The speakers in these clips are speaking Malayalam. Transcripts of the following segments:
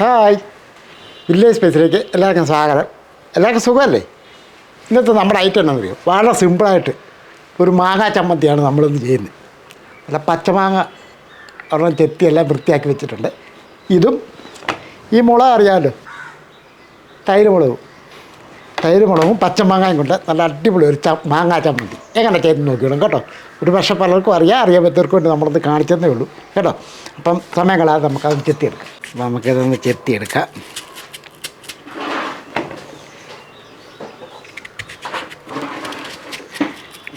ഹായ്. വില്ലേജ് സ്പേസിലേക്ക് എല്ലാവർക്കും സ്വാഗതം. എല്ലാവർക്കും സുഖമല്ലേ? ഇന്നത്തെ നമ്മുടെ ഐറ്റം എന്നാണെന്ന് അറിയോ വളരെ സിമ്പിളായിട്ട് ഒരു മാങ്ങാ ചമ്മന്തിയാണ് നമ്മളിന്ന് ചെയ്യുന്നത്. നല്ല പച്ചമാങ്ങ ഒരെണ്ണം ചെത്തി എല്ലാം വൃത്തിയാക്കി വെച്ചിട്ടുണ്ട്. ഇതും ഈ മുളക് അറിയാമല്ലോ? തൈര് മുളകും. തൈര് മുളകും പച്ചമാങ്ങയും കൊണ്ട് നല്ല അടിപൊളി ഒരു ച മാങ്ങാ ചമ്മന്തി. എങ്ങനെ ചെയ്ത് നോക്കിയിടും കേട്ടോ. ഒരു പക്ഷെ പലർക്കും അറിയാം അറിയാത്തവർക്ക് വേണ്ടി നമ്മളത് കാണിച്ചതേ ഉള്ളൂ കേട്ടോ. അപ്പം സമയം കളയാതെ നമുക്കത് ചെത്തിയെടുക്കാം. അപ്പം നമുക്കിതൊന്ന് ചെത്തിയെടുക്കാം.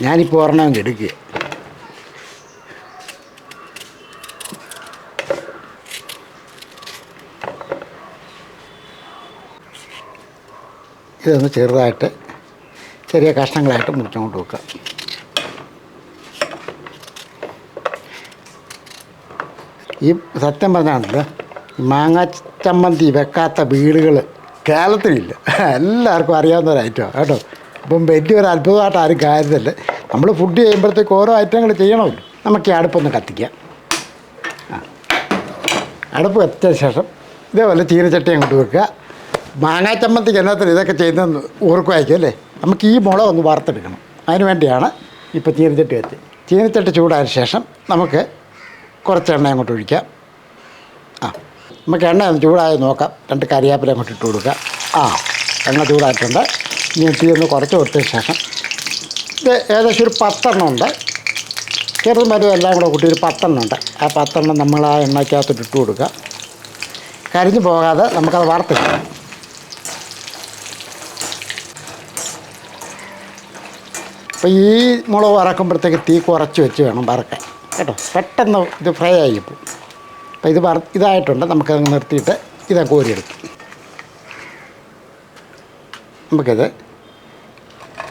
ഞാനിപ്പോൾ ഒരെണ്ണം എടുക്കുക ഇതൊന്ന് ചെറുതായിട്ട് ചെറിയ കഷ്ണങ്ങളായിട്ട് മുറിച്ചുകൊണ്ട് വെക്കുക. ഈ സത്യം പറഞ്ഞാണല്ലോ മാങ്ങ ചമ്മന്തി വെക്കാത്ത വീടുകൾ കേരളത്തിലില്ല. എല്ലാവർക്കും അറിയാവുന്ന ഒരു ഐറ്റമാണ് കേട്ടോ. അപ്പം വലിയൊരു അത്ഭുതമായിട്ട് ആരും കാര്യത്തില്ല നമ്മൾ ഫുഡ് ചെയ്യുമ്പോഴത്തേക്ക് ഓരോ ഐറ്റങ്ങൾ ചെയ്യണമല്ലോ. നമുക്ക് ഈ അടുപ്പൊന്ന് കത്തിക്കാം. ആ. അടുപ്പ് കത്തിച്ച ശേഷം ഇതേപോലെ ചീനച്ചട്ടി അങ്ങോട്ട് വെക്കുക. മാങ്ങാ ചമ്മന്തിക്ക് എന്നത്തിന് ഇതൊക്കെ ചെയ്യുന്നതെന്ന് ഓർക്കുമായിരിക്കും അല്ലേ? നമുക്ക് ഈ മുളക് ഒന്ന് വറുത്തെടുക്കണം. അതിന് വേണ്ടിയാണ് ഇപ്പോൾ ചീനച്ചട്ടി വെച്ച് ചീനച്ചട്ടി ചൂടായ ശേഷം നമുക്ക് കുറച്ച് എണ്ണ അങ്ങോട്ട് ഒഴിക്കാം. ആ നമുക്ക് എണ്ണ ഒന്ന് ചൂടായി നോക്കാം. രണ്ട് കരിയാപ്പില അങ്ങോട്ട് ഇട്ട് കൊടുക്കുക ആ എണ്ണ ചൂടായിട്ടുണ്ട്. ഇനി തീ ഒന്ന് കുറച്ച് കൊടുത്തതിന് ശേഷം ഇത് ഏകദേശം ഒരു പത്തെണ്ണം ഉണ്ട്. ചെറുതും വലുതും എല്ലാം കൂടെ കൂട്ടി ഒരു പത്തെണ്ണം ഉണ്ട്. ആ പത്തെണ്ണം നമ്മൾ ആ എണ്ണയ്ക്കകത്തോട്ട് ഇട്ട് കൊടുക്കുക കരിഞ്ഞു പോകാതെ നമുക്കത് വറുത്തെടുക്കാം. അപ്പോൾ ഈ മുളക് വറക്കുമ്പോഴത്തേക്ക് തീ കുറച്ച് വെച്ച് വേണം വറക്കാൻ. കേട്ടോ? പെട്ടെന്ന് ഇത് ഫ്രൈ ആയിപ്പോൾ അപ്പോൾ ഇത് വറ ഇതായിട്ടുണ്ട്. നമുക്കത് നിർത്തിയിട്ട് ഇതാ കോരിയെടുക്കും. നമുക്കിത്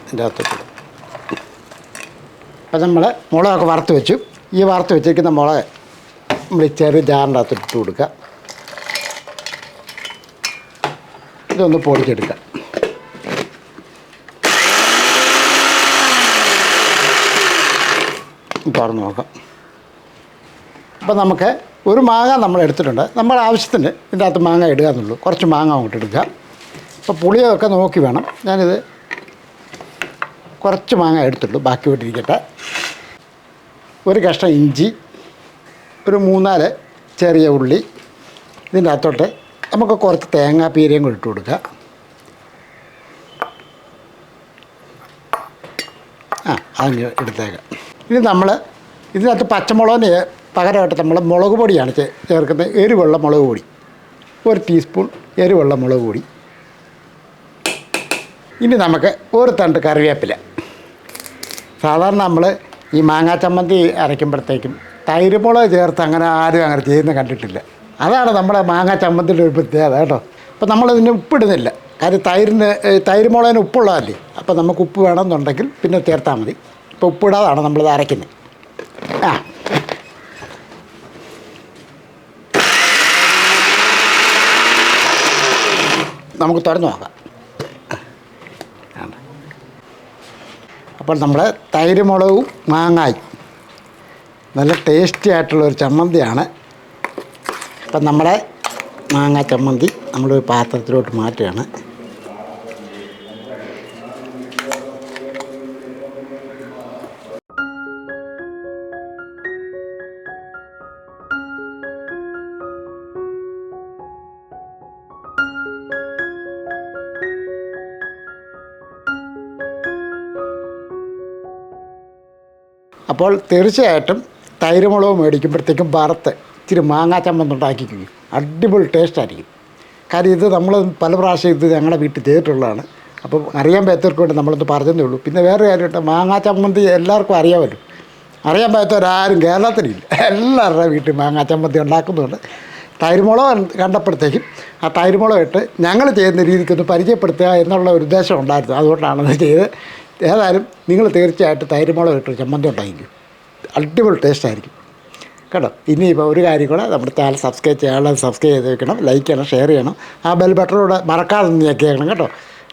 ഇതിന്റെ അകത്തോട്ട്. അപ്പോൾ നമ്മൾ മുളകൊക്കെ വറുത്ത് വെച്ചു. ഈ വറുത്ത് വെച്ചിരിക്കുന്ന മുളക് നമ്മൾ ഈ ചെറിയ ജാറിന്റെ അകത്തോട്ട് ഇട്ട് കൊടുക്കുക. ഇതൊന്ന് പൊടിച്ചെടുക്കുക. തുറന്ന് നോക്കാം. അപ്പോൾ നമുക്ക് ഒരു മാങ്ങ നമ്മൾ എടുത്തിട്ടുണ്ട്. നമ്മുടെ ആവശ്യത്തിന് ഇതിന്റെ അകത്ത് മാങ്ങ ഇടുക എന്നുള്ളൂ. കുറച്ച് മാങ്ങ അങ്ങോട്ട് എടുക്കുക. അപ്പോൾ പുളിയൊക്കെ നോക്കി വേണം. ഞാനിത് കുറച്ച് മാങ്ങ എടുത്തുള്ളൂ. ബാക്കി വിട്ടിരിക്കട്ടെ. ഒരു കഷ്ണം ഇഞ്ചി ഒരു മൂന്നാൽ ചെറിയ ഉള്ളി ഇതിന്റെ അകത്തോട്ട് നമുക്ക് കുറച്ച് തേങ്ങാപ്പീരയും കൂടി ഇട്ട് കൊടുക്കുക. ആ അതിന് എടുത്തേക്കാം. ഇനി നമ്മൾ ഇതിനകത്ത് പച്ചമുളകിന് പകരമായിട്ട് നമ്മൾ മുളക് പൊടിയാണ് ചേർക്കുന്നത്. എരിവെള്ള മുളക് പൊടി. ഒരു ടീസ്പൂൺ എരിവെള്ള മുളക് പൊടി. ഇനി നമുക്ക് ഒരു തണ്ട് കറിവേപ്പില. സാധാരണ നമ്മൾ ഈ മാങ്ങാ ചമ്മന്തി അരയ്ക്കുമ്പോഴത്തേക്കും തൈര് മുളക് ചേർത്ത് അങ്ങനെ ആരും അങ്ങനെ ചെയ്യുന്ന കണ്ടിട്ടില്ല. അതാണ് നമ്മുടെ മാങ്ങാ ചമ്മന്തിന്റെ ഒരു പ്രത്യേകത കേട്ടോ. അപ്പോൾ നമ്മളിതിന് ഉപ്പിടുന്നില്ല. കാര്യം തൈരിന് തൈര് മുളകിന് ഉപ്പുള്ളതല്ലേ? അപ്പോൾ നമുക്ക് ഉപ്പ് വേണമെന്നുണ്ടെങ്കിൽ പിന്നെ ചേർത്താൽ മതി. ഇപ്പോൾ ഉപ്പിടാതാണ് നമ്മളിത് അരയ്ക്കുന്നത് ആ. നമുക്ക് തുറന്നു നോക്കാം. അപ്പോൾ നമ്മൾ തൈര് മുളകും മാങ്ങായും. നല്ല ടേസ്റ്റി ആയിട്ടുള്ള ഒരു ചമ്മന്തിയാണ്. അപ്പം നമ്മുടെ മാങ്ങ ചമ്മന്തി നമ്മളൊരു പാത്രത്തിലോട്ട് മാറ്റുകയാണ്. അപ്പോൾ തീർച്ചയായിട്ടും തൈര് മുളക് മേടിക്കുമ്പോഴത്തേക്കും വറുത്ത് ഇച്ചിരി മാങ്ങാ ചമ്മന്തുണ്ടാക്കിക്കും അടിപൊളി ടേസ്റ്റ് ആയിരിക്കും. കാര്യം ഇത് നമ്മൾ പല പ്രാവശ്യം ഇത് ഞങ്ങളുടെ വീട്ടിൽ ചെയ്തിട്ടുള്ളതാണ്. അപ്പോൾ അറിയാൻ പറ്റാത്തവർക്ക് വേണ്ടി നമ്മളൊന്ന് പറഞ്ഞതേ ഉള്ളൂ. പിന്നെ വേറെ കാര്യമായിട്ട് മാങ്ങാ ചമ്മന്തി എല്ലാവർക്കും അറിയാമല്ലോ. അറിയാൻ പറ്റാത്തവരാരും കേരളത്തിലില്ല. എല്ലാവരുടെ വീട്ടിൽ മാങ്ങാ ചമ്മന്തി ഉണ്ടാക്കുന്നുണ്ട്. തൈരുമുളക് കണ്ടപ്പോഴത്തേക്കും ആ തൈരുമുളക് ഇട്ട് ഞങ്ങൾ ചെയ്യുന്ന രീതിക്കൊന്ന് പരിചയപ്പെടുത്തുക എന്നുള്ള ഒരു ഉദ്ദേശം ഉണ്ടായിരുന്നു. അതുകൊണ്ടാണ് അത് ചെയ്ത് ഏതായാലും നിങ്ങൾ തീർച്ചയായിട്ടും തൈരുമുളക് ഇട്ട് ചമ്മന്തി ഉണ്ടായിരിക്കും. അടിപൊളി ടേസ്റ്റ് ആയിരിക്കും. കേട്ടോ? ഇനിയിപ്പോൾ ഒരു കാര്യം കൂടെ നമ്മുടെ ചാനൽ സബ്സ്ക്രൈബ് ചെയ്യാനുള്ളത് സബ്സ്ക്രൈബ് ചെയ്ത് വെക്കണം ലൈക്ക് ചെയ്യണം ഷെയർ ചെയ്യണം. ആ ബെൽ ബട്ടണോട് മറക്കാതെ ഒന്ന് ഞെക്കിയേക്കണം കേട്ടോ.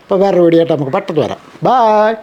അപ്പോൾ വേറെ വീഡിയോ ആയിട്ട് നമുക്ക് പെട്ടെന്ന് വരാം. ബായ്